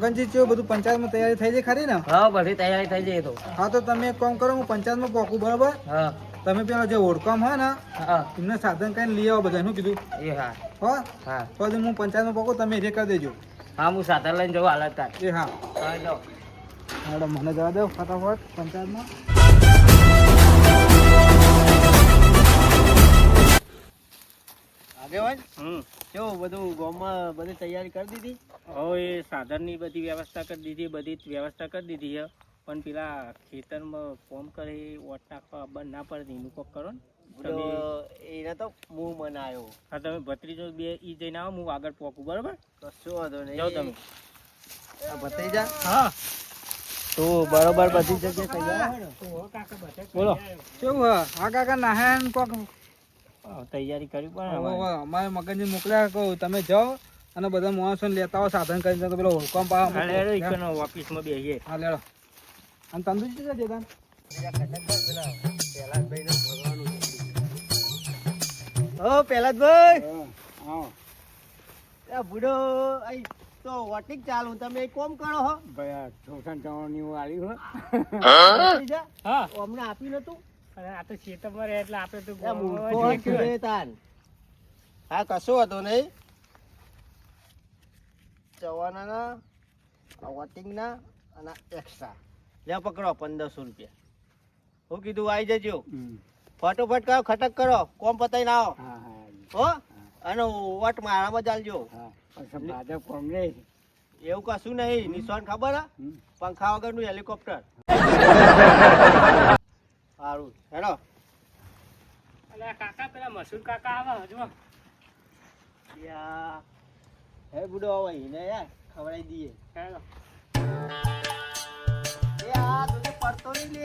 મગનજી ચેવું બધું પંચાયતમાં તૈયારી થઈ જાય ખરી ને? હા બધી તૈયારી થઈ જાય તો. હા તો તમે એક કામ કરો હું પંચાયતમાં પોકું બરાબર? હા. તમે પેલા જે ઓળખામ હોય ને હા. એમને સાધન કઈ લઈ આવો બધા એનું કીધું. એ હા. હો? હા. તો હું પંચાયતમાં પોકું તમે એ કરી દેજો. હા હું સાધન લઈને જવું હાલત એ હા. હા મને જવા દો ફટાફટ પંચાયતમાં. આગેવાન કેવું બધું ગામમાં બધી તૈયારી કરી દીધી? હવે એ સાધનની બધી વ્યવસ્થા કરી દીધી બધી વ્યવસ્થા કરી દીધી છે. પણ પેલા ખેતરમાં કોમ કરે ઓટ નાખવા બંધ ના પડે એનું કોક કરો ને. તો તમે એને તો હું મનાયો. હા તમે ભત્રીજો બે ઈ જઈને આવો હું આગળ પહોંચું બરાબર? કશો વાંધો નહીં. જાઓ તમે. ભત્રીજા? હા. તો બરોબર બધી જગ્યાએ તૈયાર બોલો. કેવું હા કાકા નાહે કોક તૈયારી કરવી પડે હવે અમારે. મગજ મગનજી મોકલ્યા કહું તમે જાઓ અને બધા માણસોને લેતા આવો સાધન કરીને તો પેલો હુકમ મોકલો. ઓફિસમાં બેસીએ હા લેડો. અને તંદુરસ્તી છે જેદાન ઓ પહેલાદભાઈ હા બુડો આઈ તો વોટિંગ ચાલુ તમે એક કોમ કરો હો. ભાઈ આ ચોસન ચવણની હું આલી હો? હા. અમને આપ્યું નતું. અરે આ તો ખેતરમાં રહે એટલે આપણે તો આ મૂર્ખો ગોળમાં હશે તાન. હા કશો હતો નહીં. ચવાનાના વોટિંગના અને એક્સ્ટ્રા લે પકડો પંદરસો રૂપિયા. હું કીધું આવી જજો. ફટોફટ કરો ખટક કરો. કોમ પતાઈને આવો. હા હા હો. અને વટ મારામાં ચાલજો. હા પછી ભાજપ કોંગ્રેસ એવું કશું નહીં. નિશાન ખબર હે? પંખા વગરનું હેલિકોપ્ટર સારું. હેડો. અલે કાકા પેલા મસૂર કાકા આવે હજુ યા. હે બુડો હવે એને યાર ખવડાવી દઈએ. હેલો. એ આ તુને પડતો નહીં લે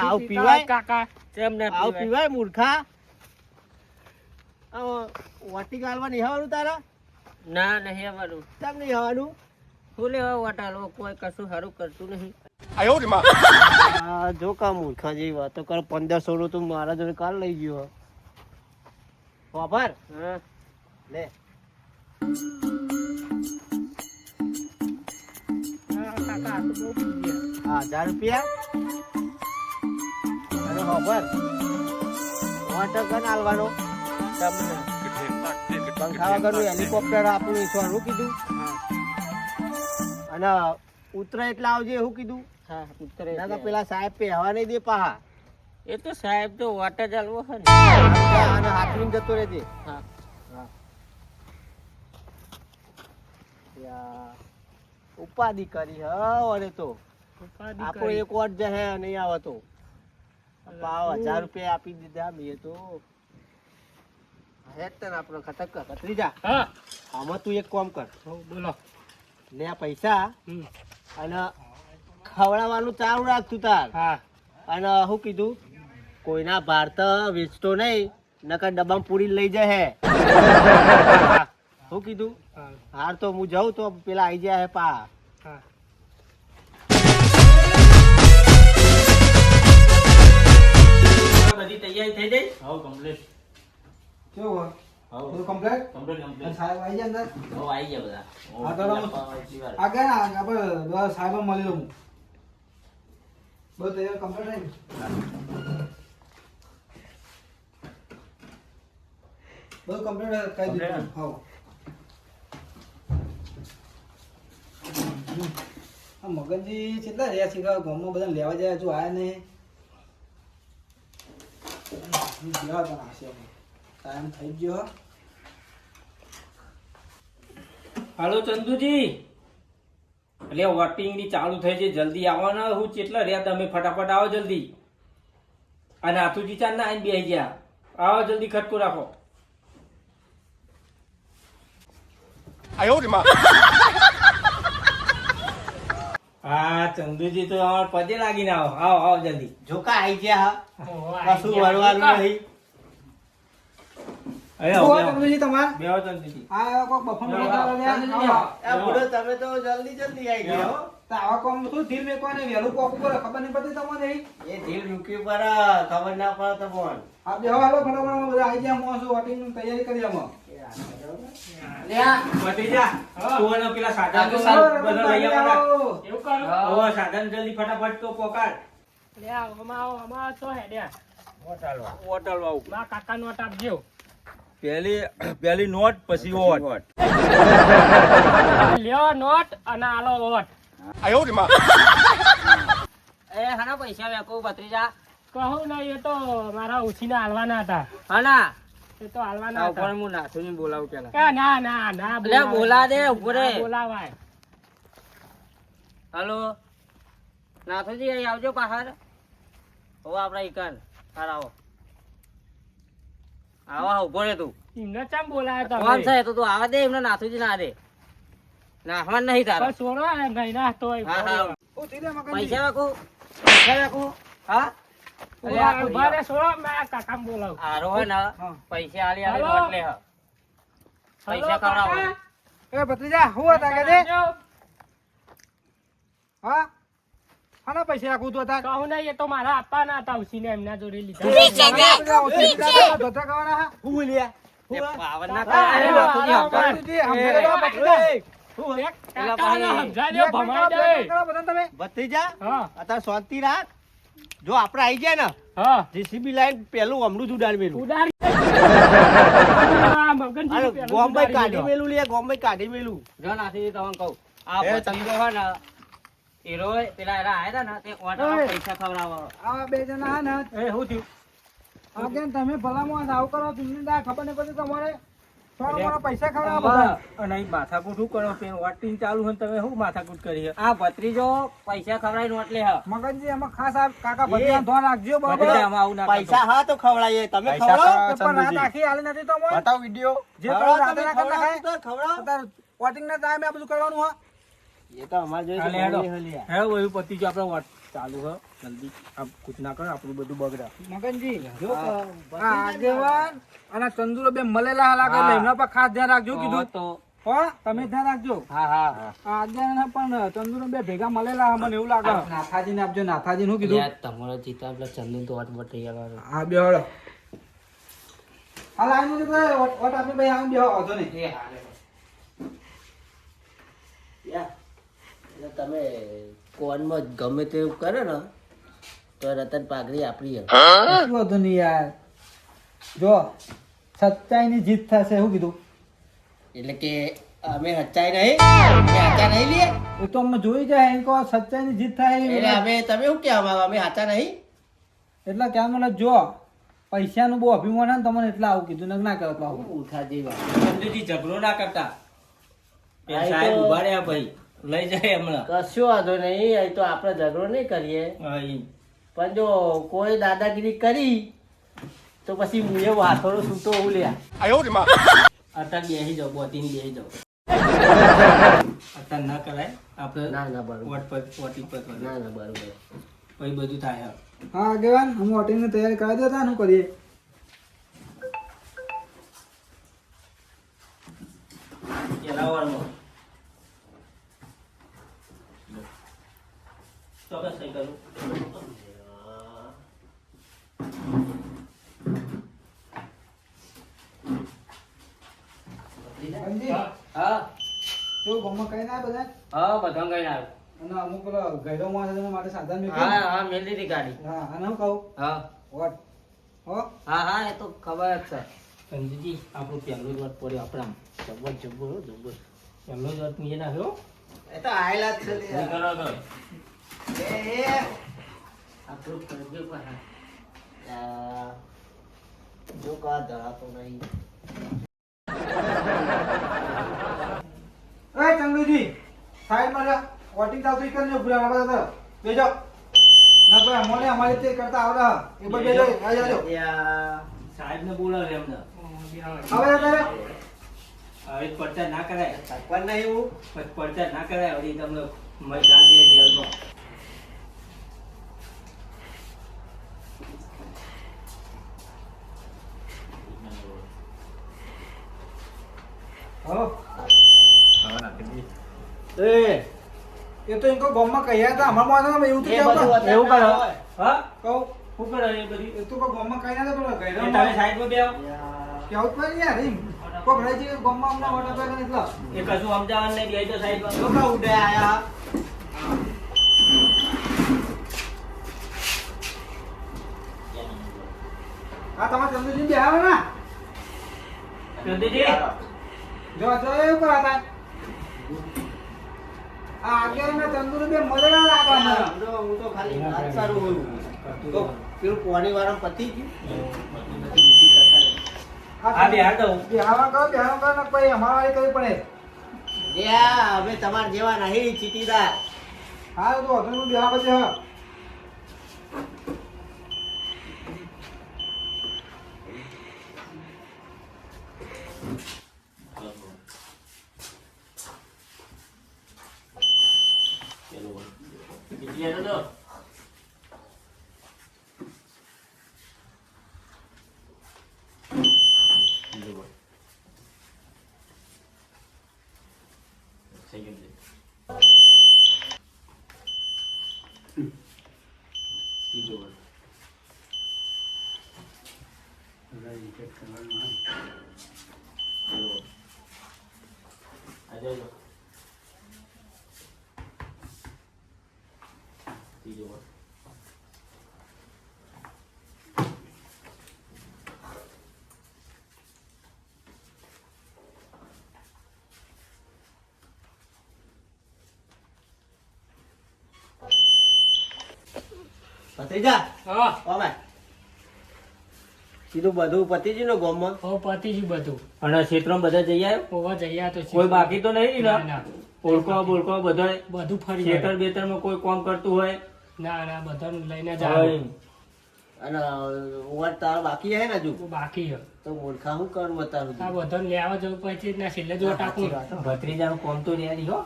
આવું પીવાય કાકા? તેમને ના પીવાય? મૂર્ખા? વાટી ગાલવા નહીં આવવાનું તારા? ના નહીં આવવાનું. તમ નહીં આવવાનું? શું લેવા વટાલો કોઈ કશું સારું કરતું નહીં. જો કા મૂર્ખા જેવી વાતો કર પંદરસો નું તું મારા જોડે કાલ લઈ ગયો. વાપર. હા. લે. હજાર રૂપિયા? અને વાપર. વોટર ગન આલવાનો તમને. પંખા વગરનું હેલિકોપ્ટર આપણું ઈશ્વરનું કીધું? અને ઉતરે એટલે આવજે એવું કીધું. હા ઉતરે ના તો પેલા સાહેબ પહેવા નહીં દે પાહા. એ તો સાહેબ તો વાટર ચાલવો છે ને. અને હાથવીને જતો રહેજે હા. ઉપાધિ કરી હ અરે તો. આપણો. એક વોટ જહે નહીં આવે તો. પાવ હજાર રૂપિયા આપી દીધા મેં તો. હેત તને આપણો ખતક કર કતરી જા. હા. આમાં તું એક કામ કર. બોલો. લે આ પૈસા. હમ. અને ખવડાવવાનું ચાલુ રાખતું તાર. હા. અને શું કીધું કોઈના ભારત વેચતો નહીં નકર ડબ્બામાં પૂરી લઈ જાય શું કીધું હાર તો હું જાઉં તો પેલા આઈ જાય હે પા. હા. બધી તૈયારી થઈ જઈ હા કમ્પ્લીટ કેવું બધું કમ્પ્લીટ કમ્પ્લીટ અને કમ્પ્લીટ સાહેબ આવી જાય અંદર હાઉ આવી ગયા બધા હા, તો રમો. આ ગયા ને આપણે બધા સાહેબ મળી લઉં બધું તૈયાર કમ્પ્લીટ થઈ બધું કમ્પ્લીટ કહી દીધું Complete? હા આ મગનજી કેટલા રહ્યા છે ગામમાં બધા લેવા જાય હજુ આયા નહીં લેવા પણ આવશે ટાઈમ થઈ ગયો હો. હાલો ચંદુજી. એટલે વોટિંગની ચાલુ થઈ છે જલ્દી આવવાના. હું કેટલા રહ્યા? તમે ફટાફટ આવો જલ્દી. અને આથુજી ચાર ના આવીને બેસી ગયા. આવો જલ્દી ખટકો રાખો. હા ચંદુજી તો અમાર પદે લાગીને આવો. આવો આવો જલ્દી. જોકા આઈ ગયા. હા કશું વળવાનું નહીં. તૈયારી કરી આમાં. સાધન તો આવો, સારું બધું લઈ રમત આવવાના. આવો. એવું કરો. સાધન જલ્દી ફટાફટ તો પોકાડ. લે આવો આમાં તો હેડ્યા. હોટલ વાળું. મારા કાકા નોટ આપજો. પહેલી પહેલી નોટ પછી ઓટ લ્યો નોટ અને આલો વોટ. એ હના પૈસા વેકો ભત્રીજા. કહું નહીં એ તો મારા ઉછીને હાલવાના હતા. હના? એ તો હાલવાના હતા. ઉપર હું નાથુને બોલાવું પેલા. કે ના ના ના લે બોલા દે ઉપર બોલાવાય. હાલો? નાથુજી અહીં આવજો બહાર હો આપડા ઈકન. હાર આવો. આવો ઊભો રે તું. એમને ચમ બોલાય કોણ છે? તો તું આવા દે એમને નાથુજી ના દે. નાહવાન નહીં તારા. છોડો નહીં ના તો હા હા. ઓ, ધીરે મગનજી. પૈસા રાખો પૈસા રાખો હા? તો પૈસા. ભત્રીજા હું હતા કે હા? આના પૈસા રાખું તો હતા કહું નહીં એ તો મારા આપવાના હતા ઉસીને એમના જોડે લીધા. નીચે બધા ધોતા ખાવાના હા. હું લ્યા શાંતિ રાખ. જો આપણે આવી જાય ને હા. જીસીબી લાઈન પેલું અમૃત ઉડાડી મેલું. કાઢી. મેલું. લે ગોમ્બઈ કાઢી મેલું. જો નાથી તમને કહું. આ એ પતંગો હોય ને પેલા એરા આયા તા ને તે ઓટામાં પૈસા ખવડાવો આ બે જણા હા ને. એ શું થયું? આ તમે ભલામાં આવું કરો? તમને ના ખબર નહીં પડતી તમારે? થોડા મોડા પૈસા ખવડાવો બધા. અને અહીં માથાકૂટ શું કરો? પેલું વોટિંગ ચાલુ હોય તમે શું માથાકૂટ કરી? આ ભત્રીજો પૈસા ખવડાવી નોટ લે હ. મગનજી એમાં ખાસ આ કાકા ભત્રીજાનું ધોન રાખજો બરાબર ભત્રીજા, આવું ના પૈસા હા તો ખવડાવીએ. તમે ખવડાવો? પણ રાત આખી હાલી નથી તો બતાવ વિડિયો. જે કરો તમે? ના કરતા ખાય. ખવડાવો તો ખવડાવો. અત્યારે વોટિંગ ના ટાઈમે આ બધું કરવાનું હા એ તો અમારે જોઈએ હાલે, તો હેડો. બોલી હલ્યા. હેડો, એવું પતી ગયું આપણે વોટ ચાલુ હ જલ્દી. આ કૂચ ના કરો આપણું બધું બગડા. મગનજી જો આગેવાન અને ચંદુરો બે મળેલા હાલા કરે એમના પર ખાસ ધ્યાન રાખજો કીધું. તો. હો તમે ધ્યાન રાખજો. હા હા આ આગેવાન પણ ચંદુરો બે ભેગા મળેલા હા, મને એવું લાગે. નાથાજી ને આપજો નાથાજી નું કીધું? તમારો જીતા પેલા ચંદન તો વોટ વટ હા બે હળો વોટ ભાઈ આમ બે એટલે તમે કોનમાં ગમે તેવું કરો ને તો રતન પાઘડી આપણી હે. શું વાંધો નહીં યાર. જો સચ્ચાઈ ની જીત થશે શું કીધું. એટલે કે અમે સચ્ચાઈ નહીં અમે હાચા નહીં લીએ એ તો અમે જોઈ જાય એમ કહો સચ્ચાઈ ની જીત થાય એટલે અમે તમે શું કહેવા માંગો? અમે હાચા નહીં? એટલે ક્યાં મને જો પૈસાનું બહુ અભિમાન હે ને તમને એટલે આવું કીધું ને ના કરતા આવું. ઉઠાજી વાત. ચંદુજી ઝઘડો ના કરતા. સાહેબ ઊભા રહ્યા ભાઈ. લઈ જાય હમણાં. કશું વાંધો નહીં અહીં તો આપણે ઝઘડો નહીં કરીએ. પણ જો કોઈ દાદાગીરી કરી તો પછી હું એ વાથોડો સૂતો હું લ્યા. અત્યારે બેસી જાઓ બોતીને બેસી જાઓ. અત્યારે ના કરાય આપણે ના ના બરોબર. વોટ પર વોટિંગ પર ના ના બરોબર. પછી બધું થાય હા આગેવાન હું વોટિંગની તૈયારી કરાવી દેતા શું કરીએ? પેલા ચોક્કસ સહી કરું? હા. જો ગામમાં કઈ ના બધા? હા બધા કઈ ના અને અમુક પેલો ગયડો માણસ માટે સાધન મેં હા હા મેલી દીધી ગાડી. હા અને હું કહું? હા. વોટ? હો? હા હા એ તો ખબર જ છે. સંજીજી આપણું પહેલો જ વોટ પડ્યો આપણા જબ્બર જબ્બર જબર પહેલો જ વોટ નીચે નાખ્યો. એ તો આયેલા જ છે? પણ જો. કા ધરાતો નહીં એ ચંદુજી સાઈડમાં વોટિંગ ચાલતું બેજો. ના ભાઈ અમોને અમારી તે કરતા આવડે. હ. એ બધે બેજો આ જાજો યા, સાહેબને બોલાવે એમને. હવે તારે હવે પડતા ના કરાય. નહીં હું પછી પડતા ના કરાય તમને દે જેલમાં. એ એ તો કહું ગામમાં કહ્યા હતા અમારમાં એવું તો કેવું એવું કરો હા? કહું. શું કરો એ બધી? એ તો ગામમાં કહી ના તો પેલો કહી ઘરે તમે સાઈડમાં બેહો. કેવું જ પડે યાર એમ. કોક રહી છે ગામમાં અમને પાકે ને એટલા. એ કશું સમજાવવાનું નહીં બેહી તો સાઈડ પર લોકો ઉડે આયા આ તમારે ચંદુજી બે આવે ને. ચંદુજી? જો જો એવું કરા આ આગળ ને ચંદુ બે ના હું તો- હું તો ખાલી સારું હોયું. તો પેલું પોણી વાળા પતી ગયું? આ બેહાર દઉં બિહારમાં કરો બિહારમાં કરો પછી અમારા કરવી પડે. યા અમે તમાર જેવા નહીં ચીટીદાર. હા તો વધુ બિહાર પછી હા ભત્રીજા? હા. ઓમે. સીધું બધું પતિજી નો ગોમમાં? હો પતી બધું. અને ક્ષેત્રમાં બધા જઈ આવ્યો? ઓવા આવ્યા તો કોઈ બાકી તો નહીં ના? ઓળખો બોળખો બધો? બધું ફરી ખેતર. બેતરમાં કોઈ કામ કરતું હોય? ના ના બધાને લઈને જાય અને ઓવર તાર બાકી હે ને હજુ? બાકી હે. તો ઓળખા હું કરું બતાવું આ બધાને લેવા જવું પછી ના છેલ્લે જો ટાકું ભત્રીજાનું કામ તો રેડી હો.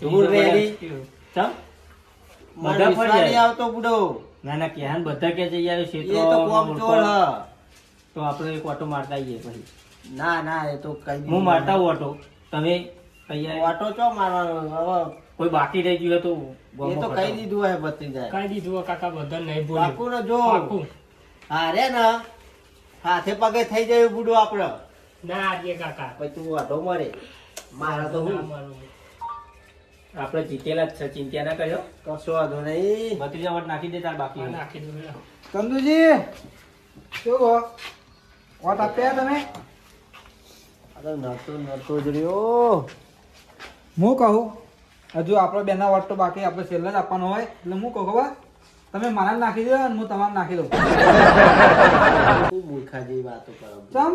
ધૂળ રેડી. ચમ? બધા ફરી આવતો બુડો. ના ના કેહાન બધા કે જઈ આવ્યો એ તો કોમ ચોર હ. તો આપણે એક ઓટો મારતા આવીએ પછી. ના ના એ તો કઈ હું મારતા હું ઓટો. તમે તૈયાર ઓટો ચો મારવાનો? હવે કોઈ બાકી રહી ગયું તો એ તો કઈ દીધું હે બતી જાય. કઈ દીધું કાકા બધા નહીં બોલ્યું. પાકું ને જો. પાકું. હા રે ને. હાથે પગે થઈ જાય બુડો આપડે ના આજે કાકા. પછી તું વાટો મરે. મારા તો હું. મારું. આપણે જીતેલા જ છે ચિંતા ના કર્યો. કશો વાંધો નહીં. ભત્રીજા વટ નાખી દે તાર બાકી. નાખી દઉં લે. ચંદુજી શું કહો? વોટ આપ્યા તમે? અરે નતો નતો જ રહ્યો. હું કહું હજુ આપણો બેના વોટ તો બાકી આપણે છેલ્લે જ આપવાનો હોય. એટલે હું કહું ખબર? તમે મારા નાખી દો અને હું તમારે નાખી દઉં. મૂર્ખા જેવી વાતો કરો. ચમ?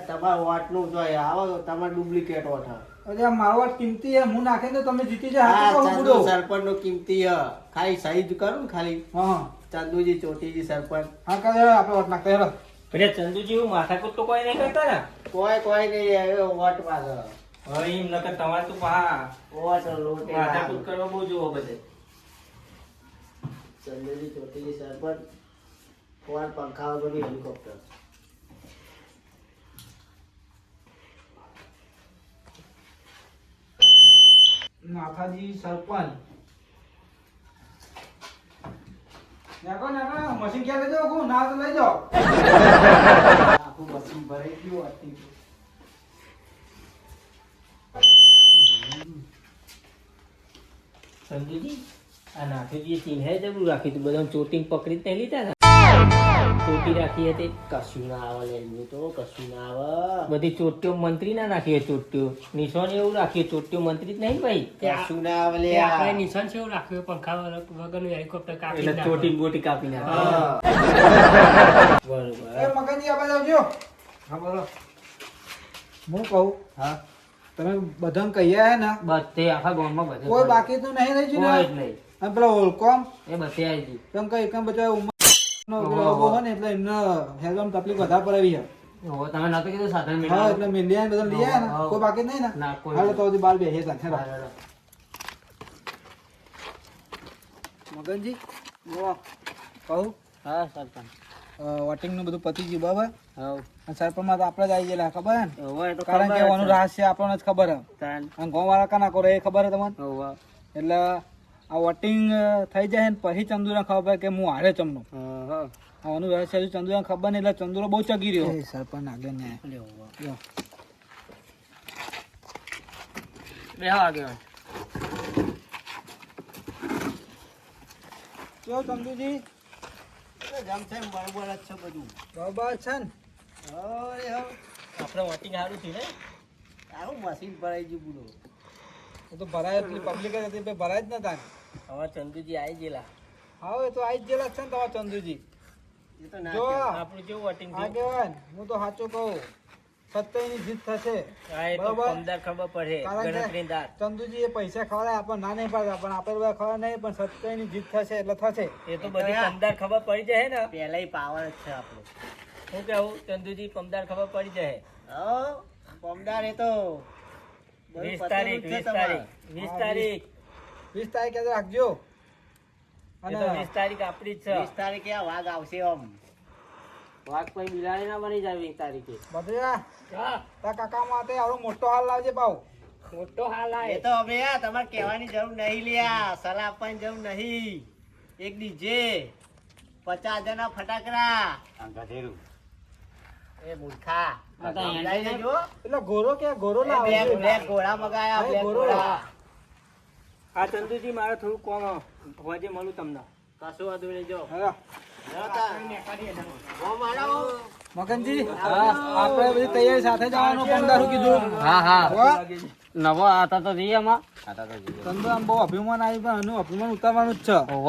તમારા વાટનું જો આવો તમારે ડુપ્લિકેટ વોટ. અરે મારો વોટ કિંમતી છે હું નાખી દઉં તમે જીતી જાય હા હાથું કહું ચાંદુ બુડો સરપંચ નો કિંમતી હ. ખાલી સહી જ કરું ને ખાલી. હા. ચાંદુજી ચોટીજી સરપંચ. હા કરે આપણે વોટ નાખતા હેરો એટલે ચંદુજી હું માથાકૂટ તો કોઈ નહીં કરતા ને? કોઈ કોઈ નહીં હવે વોટ પાછળ હવે એમ નકર તમારે તો પા વોટ લોટે માથાકૂટ કરવા બહુ જોવો બધે. ચંદુજી ચોટીજી સરપંચ ફોન પંખા વગર હેલિકોપ્ટર નાથાજી સરપંચ. નાખો નાખો મશીન ક્યાં લઈ જાઓ? ના તો લઈ જાઓ. આખું મશીન ભરાઈ ગયું હતી સંજુજી, આ નાથુજી ચિહ્ન જરૂર રાખ્યું હતું બધા ચોટીને પકડી જ નહીં લીધા ચોટી રાખી હતી. કશું ના આવે લે એમનું તો કશું ના આવે. બધી ચોટીઓ મંત્રી ના નાખીએ ચોટીઓ. નિશાન એવું રાખ્યું ચોટીઓ મંત્રી જ નહીં ભાઈ? કશું ના આવે લે આપણે નિશાન છે એવું રાખ્યું પંખા વગરનું હેલિકોપ્ટર કાપી એટલે ચોટી બોટી કાપી નાખે. બરોબર. એ મગનજી આપણે આવજો હા બોલો. હું કહું? હા. તમે બધાને કહીએ હે ને? બધે આખા ગામમાં બધે કોઈ બાકી તો નહીં રહી છે ને? નહીં. અને પેલા ઓળકોમ એ બધે આવી ગયું. કેમ કઈ એકમ બધા એટલે એમને હેલ્થમાં તકલીફ વધારે પડાવી તમે નતું કીધું સાધન હા એટલે મેંડિયા બધા લઈ આયા કોઈ બાકી નહીં ને. ના, કોઈ હાલો નહીં. તો બાર બેસીએ તાન હેરો. હાલો, હાલો. મગનજી કહું? હા સરપંચ વોટિંગનું બધું પતી ગયું બરાબર? હવ. સરપંચ સરપંચમાં તો આપણે જ આવી ગયેલા ખબર હે ને? કારણ કે એનું છે. રહસ્ય આપણને જ ખબર હે અને ગામ વાળા કાના કરે એ ખબર હે તમને? એટલે આ વોટિંગ થઈ જાય ને પછી ચંદુને ખબર પડે કે હું હારે ચમનો. હા હા. આનું હજુ ચંદુને ખબર નહીં એટલે ચંદુરો બહુ ચગી રહ્યો. સરપંચ આગળ ને. બે આગળ. જો ચંદુજી. જમશે છે બરોબર જ છે બધું. બરોબર છે ને? આપણે વોટિંગ સારું થયું ને? તારું મશીન ભરાઈ ગયું પૂરું તો ભરાય એટલી પબ્લિક જ હતી ભરાય જ નતા. હવે ચંદુજી આવી ગયેલા. હા એ તો આઈ જ ગયેલા જ છે ને તમારા ચંદુજી. એ તો ના જો. આપણું કેવું વોટિંગ આગેવાન હું તો સાચું કહું. સત્યની જીત થશે. બરોબર. કમદાર ખબર પડે ચંદુજી એ પૈસા ખવડાય આપણને ના નહીં પાડતા. પણ આપણે બધા ખબર નહીં પણ સત્યની જીત થશે એટલે થશે. એ તો બધી કમદાર ખબર પડી જાય ને. પેલા પાવર જ છે આપણો. શું કેવું ચંદુજી કમદાર ખબર પડી જાય હો પમદાર એ તો વીસ તારીખ વીસ તારીખ વીસ તારીખ. વીસ તારીખ રાખજો. વીસ તારીખ આપણી જ વીસ તારીખે આ વાઘ આવશે આમ. વાઘ પછી બિલાડી ના બની જાય વીસ તારીખે. બધું તા કાકા માટે આવડો મોટો હાલ લાવજે ભાવ. મોટો હાલ એ તો અમે આ તમારે કહેવાની જરૂર નહીં લ્યા સલાહ આપવાની જરૂર નહીં. એક ડીજે. પચાસ હજારના ફટાકડા. એ મૂર્ખા. એટલે ગોરો કે ગોરો ના બ્લેક ઘોડા મગાયા. ઘોડા આ ચંદુજી મારે થોડું કોમ હોજે મળું તમને. કશું વાંધો નહીં જો. મગનજી આપણે બધી તૈયારી સાથે જવાનું પંદર કીધું? હા હા? નવો આતા તો જઈએ એમાં ચંદુ આમ બહુ અભિમાન આવ્યું પણ અભિમાન ઉતારવાનું જ છે. હોવ.